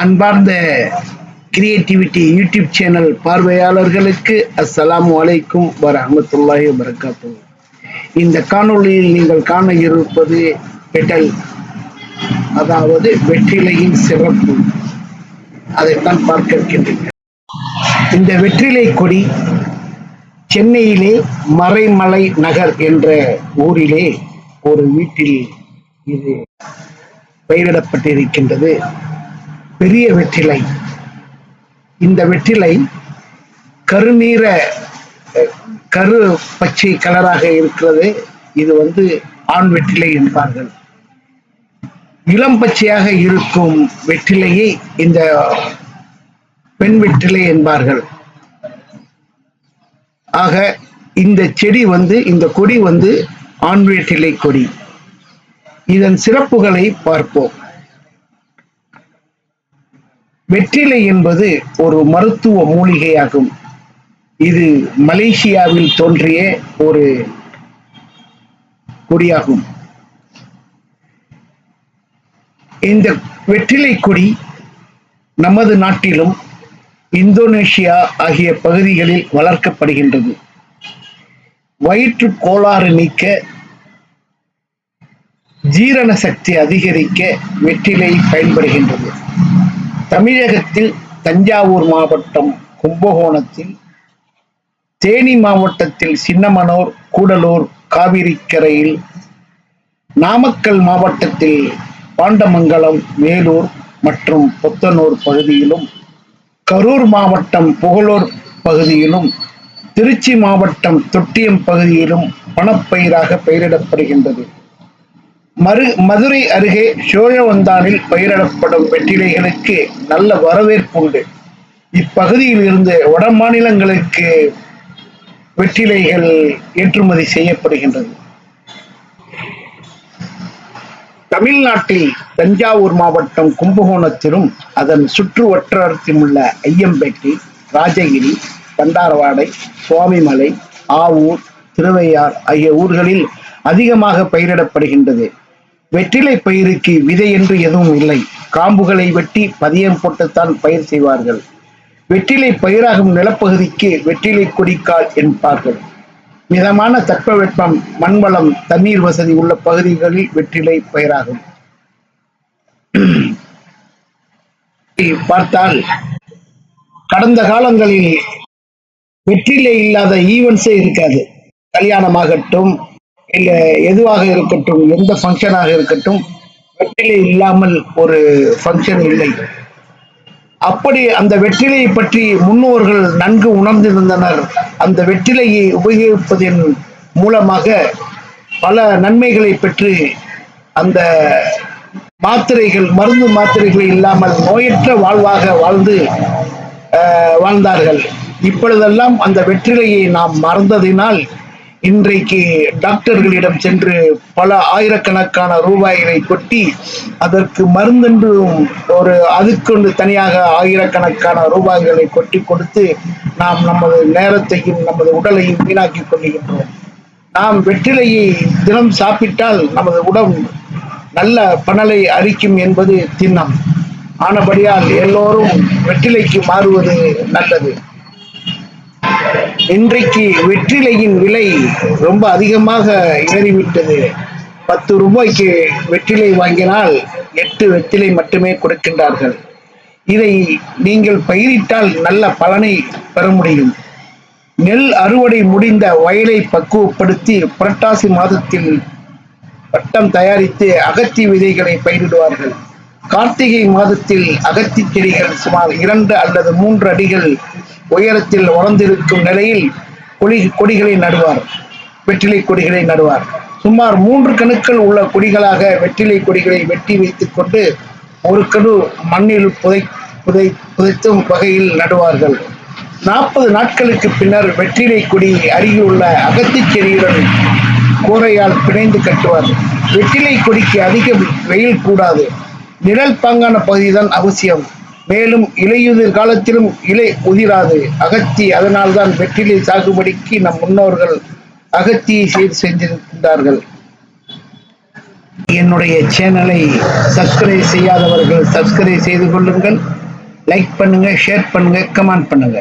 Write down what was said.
அன்பார்ந்த creativity YouTube channel பார்வையாளர்களுக்கு அஸ்ஸலாமு அலைக்கும் வரஹ்மத்துல்லாஹி வரகாத்து இந்த காணொளியில் நீங்கள் காண இருப்பது பெடல் அதாவது வெற்றிலையின் சிறப்பு. அதைத்தான் பார்க்க இருக்கின்றீர்கள் இந்த வெற்றிலை கொடி சென்னையிலே மறைமலை நகர் என்ற ஊரிலே ஒரு வீட்டில் இது பயிரிடப்பட்டிருக்கின்றது. பெரிய வெற்றிலை. இந்த வெற்றிலை கருநீர கரு பச்சை கலராக இருக்கிறது. இது வந்து ஆண் வெற்றிலை என்பார்கள். இளம் பச்சையாக இருக்கும் வெற்றிலையை இந்த பெண் வெற்றிலை என்பார்கள். ஆக இந்த செடி வந்து இந்த கொடி வந்து ஆண் வெற்றிலை கொடி. இதன் சிறப்புகளை பார்ப்போம். வெற்றிலை என்பது ஒரு மருத்துவ மூலிகையாகும். இது மலேசியாவில் தோன்றிய ஒரு கொடியாகும். இந்த வெற்றிலை கொடி நமது நாட்டிலும் இந்தோனேஷியா ஆகிய பகுதிகளில் வளர்க்கப்படுகின்றது. வயிற்று கோளாறு நீக்க ஜீரண சக்தி அதிகரிக்க வெற்றிலை பயன்படுகின்றது. தமிழகத்தில் தஞ்சாவூர் மாவட்டம் கும்பகோணத்தில் தேனி மாவட்டத்தில் சின்னமனூர் கூடலூர் காவிரிக்கரையில் நாமக்கல் மாவட்டத்தில் பாண்டமங்கலம் மேலூர் மற்றும் புத்தனூர் பகுதியிலும் கரூர் மாவட்டம் புகழூர் பகுதியிலும் திருச்சி மாவட்டம் தொட்டியம் பகுதியிலும் பணப்பயிராக பயிரிடப்படுகின்றது. மறு மதுரை அருகே சோழவந்தானில் பயிரிடப்படும் வெற்றிலைகளுக்கு நல்ல வரவேற்புண்டு இப்பகுதியில் இருந்து வட மாநிலங்களுக்கு வெற்றிலைகள் ஏற்றுமதி செய்யப்படுகின்றது. தமிழ்நாட்டில் தஞ்சாவூர் மாவட்டம் கும்பகோணத்திலும் அதன் சுற்று வட்டாரத்தில் உள்ள ஐயம்பேட்டை ராஜகிரி பண்டாரவாடை சுவாமிமலை ஆவூர் திருவையார் ஆகிய ஊர்களில் அதிகமாக பயிரிடப்படுகின்றது. வெற்றிலை பயிருக்கு விதை என்று எதுவும் இல்லை. காம்புகளை வெட்டி பதியம் போட்டுத்தான் பயிர் செய்வார்கள். வெற்றிலை பயிராகும் நிலப்பகுதிக்கு வெற்றிலை கொடிக்கால் என்பார்கள். மிதமான தட்பவெப்பம் மண்வளம் தண்ணீர் வசதி உள்ள பகுதிகளில் வெற்றிலை பயிராகும். பார்த்தால் கடந்த காலங்களில் வெற்றிலை இல்லாத ஈவெண்ட்ஸே இருக்காது. கல்யாணமாகட்டும் இல்ல எதுவாக இருக்கட்டும் எந்த ஃபங்க்ஷனாக இருக்கட்டும் வெற்றிலை இல்லாமல் ஒரு ஃபங்க்ஷன் இல்லை. அப்படி அந்த வெற்றிலையை பற்றி முன்னோர்கள் நன்கு உணர்ந்திருந்தனர். அந்த வெற்றிலையை உபயோகிப்பதன் மூலமாக பல நன்மைகளை பெற்று அந்த மாத்திரைகள் மருந்து மாத்திரைகள் இல்லாமல் நோயற்ற வாழ்வாக வாழ்ந்து வாழ்ந்தார்கள். இப்பொழுதெல்லாம் அந்த வெற்றிலையை நாம் மறந்ததினால் இன்றைக்கு டாக்டர்களிடம் சென்று பல ஆயிரக்கணக்கான ரூபாயை கொட்டி அதற்கு மருந்தென்றும் ஒரு அதுக்கொண்டு தனியாக ஆயிரக்கணக்கான ரூபாய்களை கொட்டி கொடுத்து நாம் நமது நேரத்தையும் நமது உடலையும் வீணாக்கி கொள்கின்றோம். நாம் வெற்றிலையை தினம் சாப்பிட்டால் நமது உடல் நல்ல பணலை அரிக்கும் என்பது திண்ணம். ஆனபடியால் எல்லோரும் வெற்றிலைக்கு மாறுவது நல்லது. இன்றைக்கு வெற்றிலையின் விலை ரொம்ப அதிகமாக ஏறிவிட்டது. பத்து ரூபாய்க்கு வெற்றிலை வாங்கினால் எட்டு வெற்றிலை மட்டுமே கொடுக்கின்றார்கள். இதை நீங்கள் பயிரிட்டால் நல்ல பலனை பெற முடியும். நெல் அறுவடை முடிந்த வயலை பக்குவப்படுத்தி புரட்டாசி மாதத்தில் பட்டம் தயாரித்து அகத்தி விதைகளை பயிரிடுவார்கள். கார்த்திகை மாதத்தில் அகத்திச் செடிகள் சுமார் இரண்டு அல்லது மூன்று அடிகள் உயரத்தில் வளர்ந்திருக்கும் நிலையில் கொடி கொடிகளை நடுவார். வெற்றிலை கொடிகளை நடுவார். சுமார் மூன்று கணுக்கள் உள்ள கொடிகளாக வெற்றிலை கொடிகளை வெட்டி வைத்துக் கொண்டு ஒரு கணு மண்ணில் புதை புதை புதைத்தும் வகையில் நடுவார்கள். நாற்பது நாட்களுக்கு பின்னர் வெற்றிலை கொடி அருகிலுள்ள அகத்திச் செடியுடன் கூரையால் பிணைந்து கட்டுவார். வெற்றிலை கொடிக்கு அதிக வெயில் கூடாது. நிழல் பாங்கான பகுதிதான் அவசியம். மேலும் இலையுதிர் காலத்திலும் இலை உதிராது. அகத்தி அதனால்தான் வெற்றிலை சாகுபடிக்கு நம் முன்னோர்கள் அகத்தியை செய்து செஞ்சிருந்தார்கள். என்னுடைய சேனலை சப்ஸ்கிரைப் செய்யாதவர்கள் சப்ஸ்கிரைப் செய்து கொள்ளுங்கள். லைக் பண்ணுங்க ஷேர் பண்ணுங்க கமெண்ட் பண்ணுங்க.